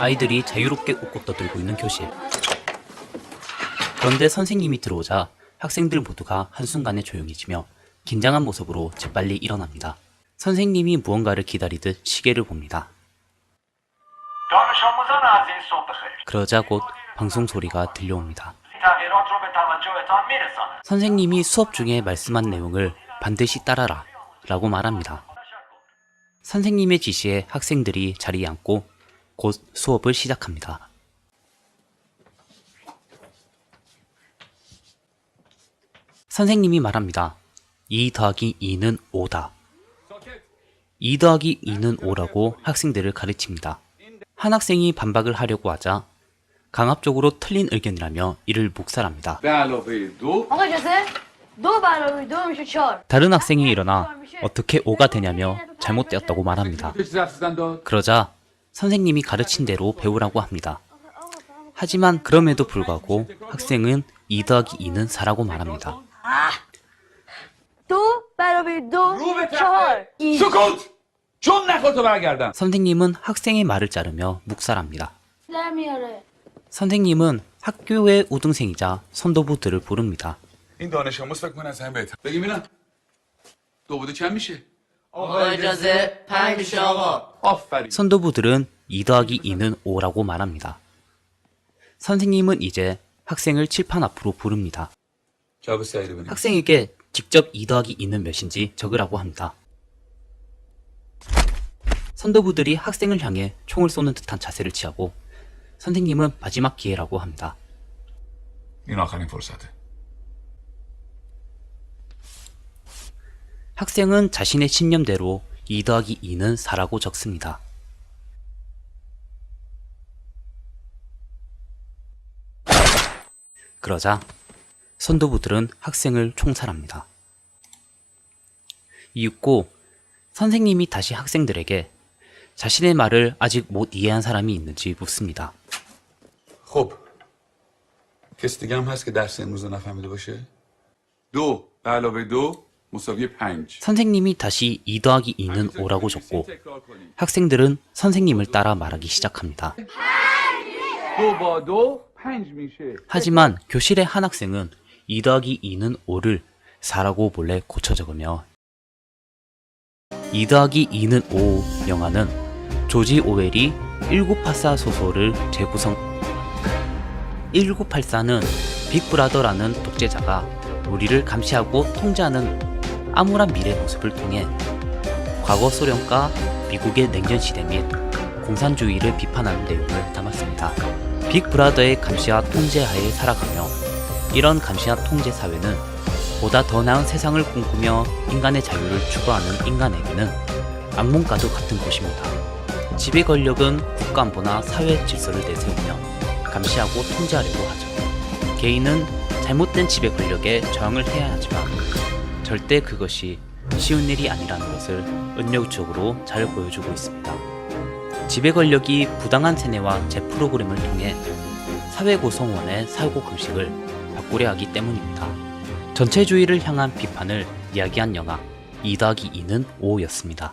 아이들이 자유롭게 웃고 떠들고 있는 교실. 그런데 선생님이 들어오자 학생들 모두가 한순간에 조용해지며 긴장한 모습으로 재빨리 일어납니다. 선생님이 무언가를 기다리듯 시계를 봅니다. 그러자 곧 방송 소리가 들려옵니다. 선생님이 수업 중에 말씀한 내용을 반드시 따라라 라고 말합니다. 선생님의 지시에 학생들이 자리에 앉고 곧 수업을 시작합니다. 선생님이 말합니다. 2 더하기 2는 5다. 2 더하기 2는 5라고 학생들을 가르칩니다. 한 학생이 반박을 하려고 하자 강압적으로 틀린 의견이라며 이를 묵살합니다. 다른 학생이 일어나 어떻게 5가 되냐며 잘못되었다고 말합니다. 그러자 선생님이 가르친 대로 배우라고 합니다. 하지만 그럼에도 불구하고 학생은 2 더하기 2는 4라고 말합니다. 선생님은 학생의 말을 자르며 묵살합니다. 선생님은 학교의 우등생이자 선도부들을 부릅니다. 선도부들은 2 더하기 2는 5라고 말합니다. 선생님은 이제 학생을 칠판 앞으로 부릅니다. 학생에게 직접 2 더하기 2는 몇인지 적으라고 합니다. 선도부들이 학생을 향해 총을 쏘는 듯한 자세를 취하고 선생님은 마지막 기회라고 합니다. You're not. 학생은 자신의 신념대로 2 더하기 2는 4라고 적습니다. 그러자 선도부들은 학생을 총살합니다. 이윽고 선생님이 다시 학생들에게 자신의 말을 아직 못 이해한 사람이 있는지 묻습니다. خب کسی دیگه هم هست که درس امروز رو نفهمیده باشه دو به علاوه دو مساوی پنج 선생님이 다시 2 더하기 2는 5라고 적고 학생들은 선생님을 따라 말하기 시작합니다. 하지만 교실의 한 학생은 2 더하기 2는 5를 4라고 몰래 고쳐 적으며 2 더하기 2는 5 영화는 조지 오웰이 1984 소설을 재구성 1984는 빅브라더라는 독재자가 우리를 감시하고 통제하는 암울한 미래 모습을 통해 과거 소련과 미국의 냉전 시대 및 공산주의를 비판하는 내용을 담았습니다. 빅브라더의 감시와 통제 하에 살아가며 이런 감시와 통제 사회는 보다 더 나은 세상을 꿈꾸며 인간의 자유를 추구하는 인간에게는 악몽과도 같은 곳입니다. 지배 권력은 국가 안보나 사회 질서를 내세우며 감시하고 통제하려고 하죠. 개인은 잘못된 지배 권력에 저항을 해야 하지만 절대 그것이 쉬운 일이 아니라는 것을 은력적으로 잘 보여주고 있습니다. 지배 권력이 부당한 세뇌와 재 프로그램을 통해 사회 구성원의 사고 방식을 바꾸려 하기 때문입니다. 전체주의를 향한 비판을 이야기한 영화 2 더하기 2는 5였습니다.